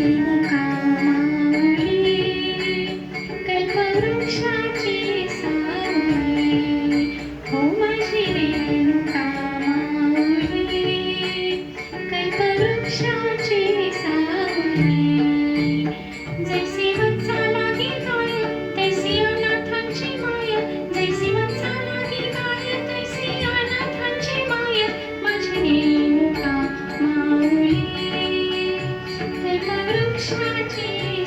कामाळी कल्पना वृक्षाची साडी हो माझी बेलू कामाळी कल्पना वृक्षा Thank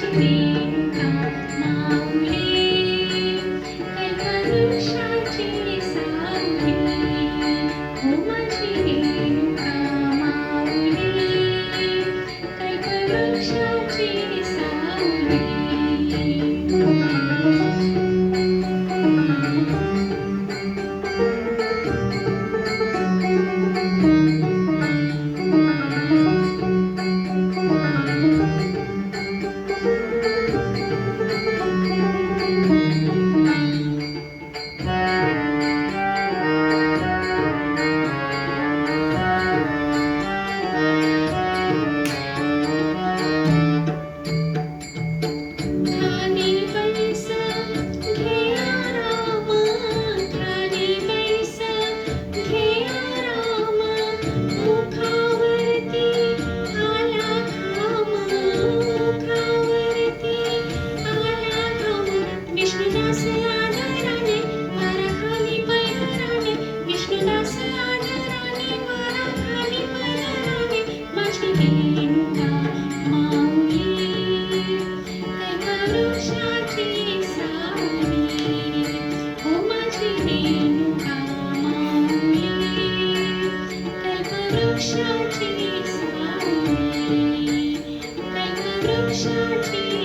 Thank you. Shakti Swami, Kailash Shakti.